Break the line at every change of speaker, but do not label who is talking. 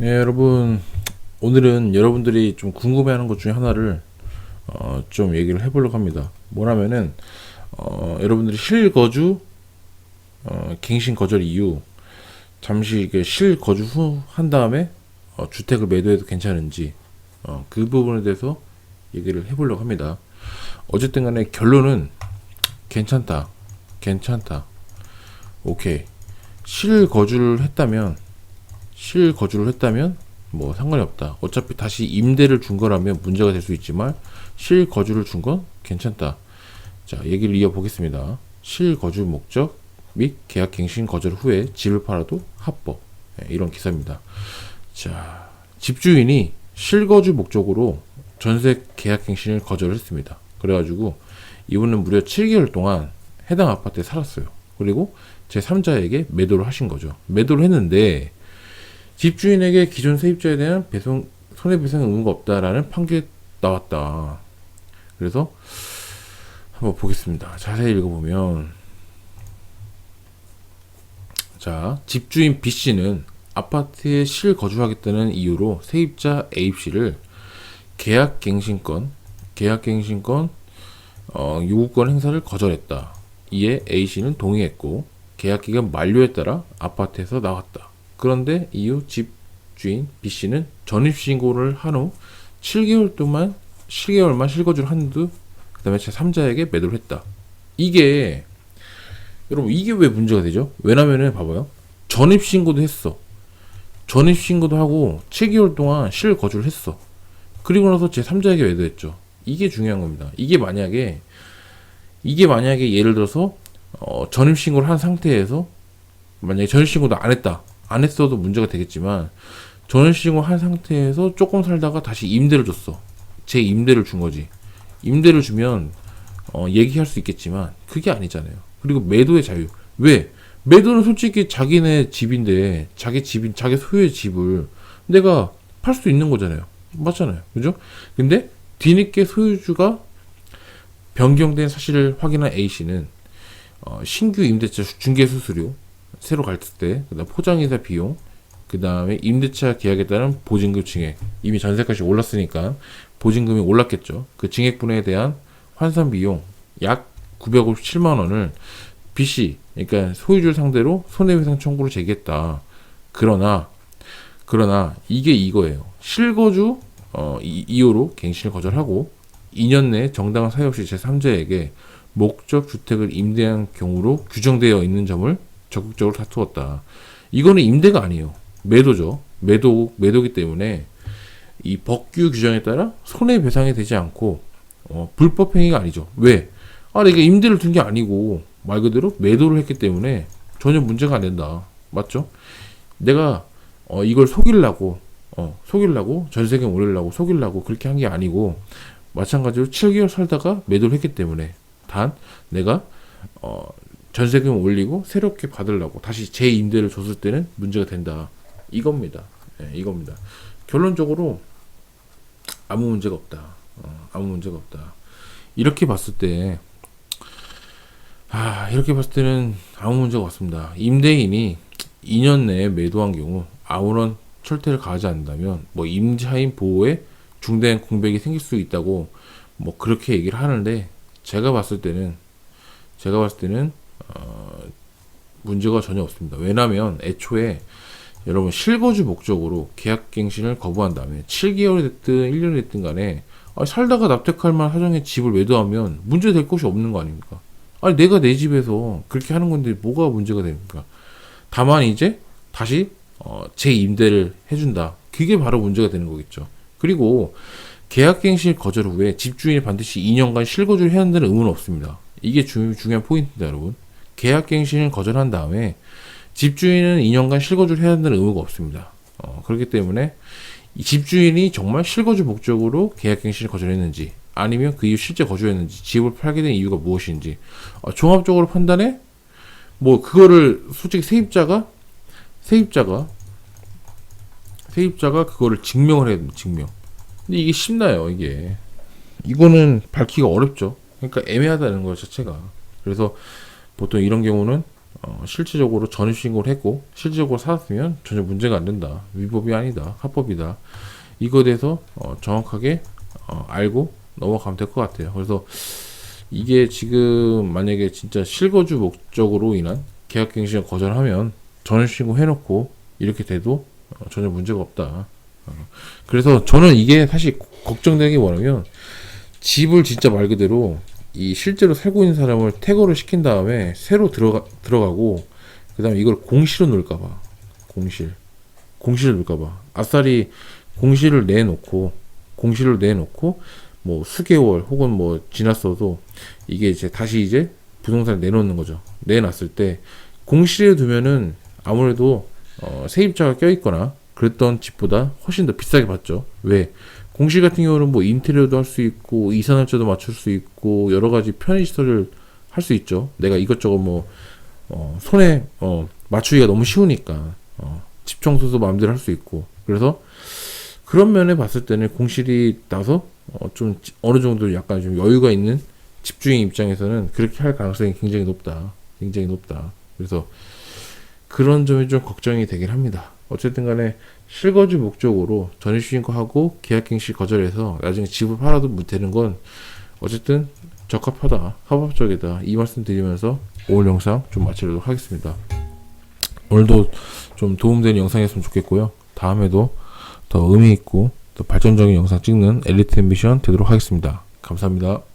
네, 여러분. 오늘은 여러분들이 좀 궁금해하는 것 중에 하나를 어, 좀 얘기를 해보려고 합니다. 뭐냐면은 어, 여러분들이 실거주 어, 갱신 거절 이후 잠시 이게 실거주 후 한 다음에 어, 주택을 매도해도 괜찮은지 어, 그 부분에 대해서 얘기를 해보려고 합니다. 어쨌든 간에 결론은 괜찮다. 괜찮다. 오케이. 실거주를 했다면 실거주를 했다면 뭐 상관이 없다. 어차피 다시 임대를 준 거라면 문제가 될 수 있지만 실거주를 준 건 괜찮다. 자, 얘기를 이어보겠습니다. 실거주 목적 및 계약 갱신 거절 후에 집을 팔아도 합법. 네, 이런 기사입니다. 자, 집주인이 실거주 목적으로 전세 계약 갱신을 거절했습니다. 그래가지고 이분은 무려 7개월 동안 해당 아파트에 살았어요. 그리고 제 3자에게 매도를 하신 거죠. 매도를 했는데 집주인에게 기존 세입자에 대한 배송 손해배상 의무가 없다라는 판결이 나왔다. 그래서 한번 보겠습니다. 자세히 읽어보면 자 집주인 B 씨는 아파트에 실거주하겠다는 이유로 세입자 A 씨를 계약갱신권 계약갱신권 어, 요구권 행사를 거절했다. 이에 A 씨는 동의했고 계약 기간 만료에 따라 아파트에서 나왔다. 그런데 이후 집주인 B 씨는 전입 신고를 한 후 7개월 동안 7개월만 실거주를 한 후 그다음에 제 3자에게 매도를 했다. 이게 여러분 이게 왜 문제가 되죠? 왜냐면은 봐봐요. 전입 신고도 했어. 전입 신고도 하고 7개월 동안 실거주를 했어. 그리고 나서 제 3자에게 매도했죠. 이게 중요한 겁니다. 이게 만약에 이게 만약에 예를 들어서 어, 전입 신고를 한 상태에서 만약에 전입 신고도 안 했다. 안 했어도 문제가 되겠지만 전입 신고 한 상태에서 조금 살다가 다시 임대를 줬어. 제 임대를 준 거지. 임대를 주면 어, 얘기할 수 있겠지만 그게 아니잖아요. 그리고 매도의 자유. 왜? 매도는 솔직히 자기네 집인데 자기 집인 자기 소유의 집을 내가 팔 수 있는 거잖아요. 맞잖아요. 그죠? 근데 뒤늦게 소유주가 변경된 사실을 확인한 A 씨는 어, 신규 임대차 중개 수수료 새로 갈 때, 그다음 포장이사 비용, 그 다음에 임대차 계약에 따른 보증금 증액 이미 전세값이 올랐으니까 보증금이 올랐겠죠. 그 증액분에 대한 환산 비용 약 957만 원을 B 씨, 그러니까 소유주를 상대로 손해배상 청구를 제기했다. 그러나 그러나 이게 이거예요. 실거주 어, 이, 이유로 갱신을 거절하고 2년 내 정당한 사유 없이 제3자에게 목적 주택을 임대한 경우로 규정되어 있는 점을 적극적으로 다투었다. 이거는 임대가 아니에요. 매도죠. 매도 매도기 때문에 이 법규 규정에 따라 손해배상이 되지 않고 어, 불법 행위가 아니죠. 왜? 아, 내가 임대를 둔 게 아니고 말 그대로 매도를 했기 때문에 전혀 문제가 안 된다. 맞죠? 내가 어, 이걸 속이려고 어, 속이려고 전세금 올리려고 속이려고 그렇게 한 게 아니고 마찬가지로 7개월 살다가 매도를 했기 때문에 단 내가 어, 전세금 올리고 새롭게 받으려고 다시 재임대를 줬을 때는 문제가 된다. 이겁니다. 예, 이겁니다. 결론적으로 아무 문제가 없다. 어, 아무 문제가 없다. 이렇게 봤을 때, 아, 이렇게 봤을 때는 아무 문제가 없습니다. 임대인이 2년 내에 매도한 경우 아무런 철퇴를 가하지 않는다면, 뭐, 임차인 보호에 중대한 공백이 생길 수 있다고, 뭐, 그렇게 얘기를 하는데, 제가 봤을 때는, 제가 봤을 때는, 어, 문제가 전혀 없습니다. 왜냐면, 애초에, 여러분, 실거주 목적으로 계약갱신을 거부한 다음에 7개월이 됐든 1년이 됐든 간에, 아니, 살다가 납득할 만한 사정의 집을 매도하면 문제 될 것이 없는 거 아닙니까? 아니, 내가 내 집에서 그렇게 하는 건데 뭐가 문제가 됩니까? 다만 이제 다시 어, 재임대를 해준다. 그게 바로 문제가 되는 거겠죠. 그리고 계약갱신 거절 후에 집주인이 반드시 2년간 실거주를 해야 한다는 의무는 없습니다. 이게 주, 중요한 포인트입니다, 여러분. 계약갱신을 거절한 다음에 집주인은 2년간 실거주를 해야 한다는 의무가 없습니다. 어, 그렇기 때문에 이 집주인이 정말 실거주 목적으로 계약갱신을 거절했는지 아니면 그 이후 실제 거주했는지 집을 팔게 된 이유가 무엇인지 어, 종합적으로 판단해 뭐 그거를 솔직히 세입자가 세입자가 세입자가 그거를 증명을 해야 됩니다. 증명. 근데 이게 쉽나요? 이게 이거는 밝히기가 어렵죠. 그러니까 애매하다는 것 자체가. 그래서 보통 이런 경우는 어, 실질적으로 전입 신고를 했고 실질적으로 살았으면 전혀 문제가 안 된다. 위법이 아니다. 합법이다. 이거에 대해서 어, 정확하게 어, 알고 넘어가면 될 것 같아요. 그래서 이게 지금 만약에 진짜 실거주 목적으로 인한 계약갱신을 거절하면 전입 신고 해놓고 이렇게 돼도 어, 전혀 문제가 없다. 어, 그래서 저는 이게 사실 걱정되는 게 뭐냐면 집을 진짜 말 그대로 이 실제로 살고 있는 사람을 퇴거를 시킨 다음에 새로 들어가 들어가고 그다음에 이걸 공시로 놓을까봐. 공실. 공시를 놓을까봐. 아싸리 공시를 내놓고 공시를 내놓고 뭐 수개월 혹은 뭐 지났어도 이게 이제 다시 이제 부동산을 내놓는 거죠. 내놨을 때 공시에 두면은 아무래도 어, 세입자가 껴있거나 그랬던 집보다 훨씬 더 비싸게 받죠. 왜 공시 같은 경우는 뭐 인테리어도 할 수 있고 이사 날짜도 맞출 수 있고 여러 가지 편의 시설을 할 수 있죠. 내가 이것저것 뭐 어, 손에 어, 맞추기가 너무 쉬우니까 어, 집 청소도 마음대로 할 수 있고 그래서 그런 면에 봤을 때는 공실이 나서 어, 좀 지- 어느 정도 약간 좀 여유가 있는 집주인 입장에서는 그렇게 할 가능성이 굉장히 높다. 굉장히 높다. 그래서 그런 점이 좀 걱정이 되긴 합니다. 어쨌든 간에 실거주 목적으로 전입신고하고 계약갱신 거절해서 나중에 집을 팔아도 못 되는 건 어쨌든 적합하다, 합법적이다 이 말씀 드리면서 오늘 영상 좀 마치도록 하겠습니다. 오늘도 좀 도움되는 영상이었으면 좋겠고요. 다음에도 더 의미 있고 더 발전적인 영상 찍는 엘리트 앰비션 되도록 하겠습니다. 감사합니다.